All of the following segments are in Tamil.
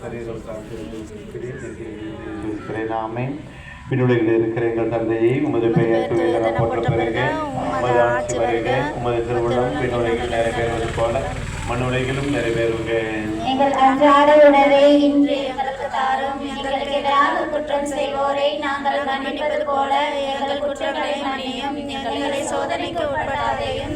சரீரம் நாமே இருக்கிற எங்கள் தந்தையை உமது பெயர் போற்ற பிறகு உமது ஆட்சி வருக உமது திருவுள்ளம் நிறைவேறுவது போல நிறைவேறுக எங்கள் அன்றாட உணவை இன்று எங்களுக்கு தாரும். எங்களுக்கு எதிராக குற்றம் செய்வோரை நாங்கள் மன்னிப்பது போல எங்கள் குற்றங்களை மன்னியும். எங்களை சோதனைக்கு உட்படாதையும்.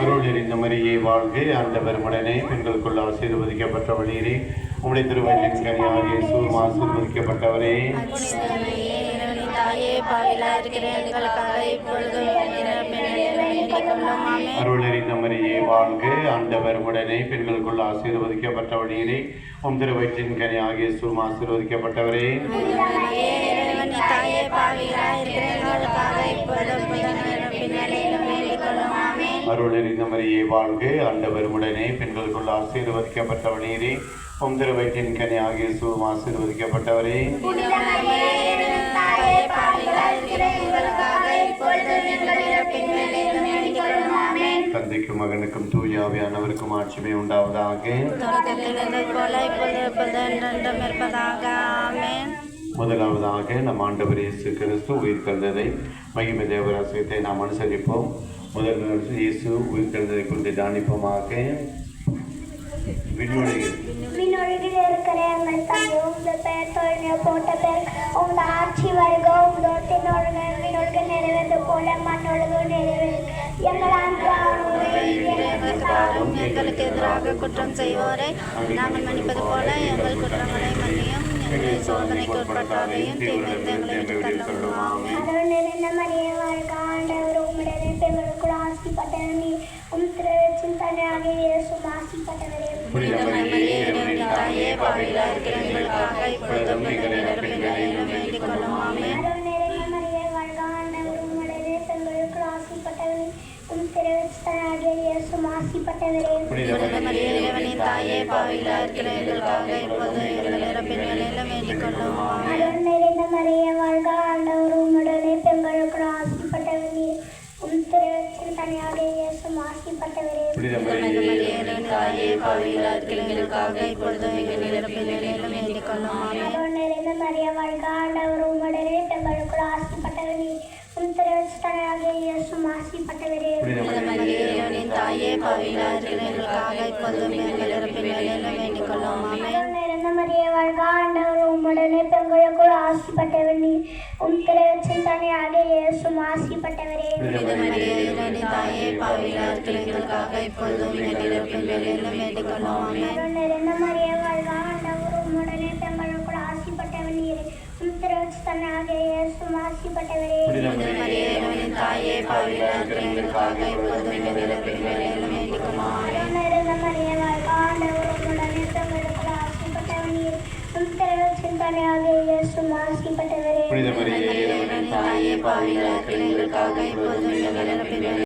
அருள் நிறைந்த மரியே வாழ்க ஆண்டவர் உடனே பெண்களுக்குள் ஆசீர்வதிக்கப்பட்ட வழியிலே உம்முடைய திருவள்ளின் கனியாக இயேசு ஆசீர்வதிக்கப்பட்டவரே. அருள் நிறைந்த மரியே வாழ்க ஆண்டவர் உடனே பெண்களுக்குள் ஆசீர்வதிக்கப்பட்ட வழியிலே உம் திருவயிற்றின் கனியாக இயேசு ஆசீர்வதிக்கப்பட்டவரே. ஆமென். அருள் நிறைந்த மரியே வாழ்க ஆண்டவர் உடனே பெண்களுக்குள் ஆசீர்வதிக்கப்பட்டவள் நீரே உம் திருவயிற்றின் ஆகிய இயேசு ஆசீர்வதிக்கப்பட்டவரே. தந்தைக்கும் மகனுக்கும் தூயாவியானவருக்கும் ஆட்சிமை உண்டாவதாக. முதலாவதாக நம் ஆண்டவர் இயேசு கிறிஸ்து உயிர் தந்ததை மகிமை தேவராசியத்தை நாம் அனுசரிப்போம். முதல் நாள் இயேசு உயிர் கழுந்ததை குறித்து தியானிப்போமாக. விண்ணுலகில் விண்ணுலகில் இருக்கிற எங்கள் தந்தை உமது பெயர் தொழிலை போட்ட பேர் உமது ஆட்சி வருக உமது தின்னொழுக விண்ணுலக நிறைவேறது போல மண்ணொழுகு நிறைவேறு எங்கள் அன்றாட உணவை இன்று எங்களுக்கு தாரும் எங்களுக்கு எதிராக குற்றம் செய்வோரை. நாங்கள் மன்னிப்பது போல எங்கள் குற்றங்களை மன்னியும். புனித மரியே, இறைவனின் தாயே, பாவிகளாக இருக்கிற எங்களுக்காக இப்பொழுதும் எங்கள் இறப்பின் அருள் நிறைந்த மரியே வாழ்க ஆண்டவர் தாயே, உம்முடனே பெண்களுக்கு உம் தனியாக ஆசிப்பட்டவரே எங்களுக்காக இப்பொழுதும் எங்கள் இறப்பின் கொள்ளும் அருள் நிறைந்த வாழ்க ஆண்டவர் உம்முடனே பெண்களுக்கு உம் தனியாக ஆசிப்பட்டவரே தாயே, எங்களுக்காக இப்பொழுதும் எங்கள் இறப்பின் வேளையிலும் வேண்டிக் கொள்ளும் ஆமென். அருள் நிறைந்த மரியே வாழ்க ஆண்டவர் உம்முடனே பெண்களுக்கு ஆசிப்பட்டவர் நீர் உம் திருச்சின் தனியாக இயேசு ஆசிப்பட்டவரே. தாயே, இருக்கிற எங்களுக்காக இப்பொழுதும் எங்கள் இறப்பின் வேளையிலும் வேண்டிக் கொள்ளும் ஆமென். நிறைந்த மரியே வாழ்க ஆண்டவர் உம்முடனே பெண்களுக்கு ஆசிப்பட்டவர் நீர் உம் திருச்சின் தனியாக இயேசு ஆசிப்பட்டவரே. தாயே, பாவிகளா இருக்கிற எங்களுக்காக இப்பொழுதும் எங்கள் இறப்பின் வேளையிலும் புனித மரியே இறைவனின் தாயே, பாவிகளா எங்களுக்காக இப்பொழுதும்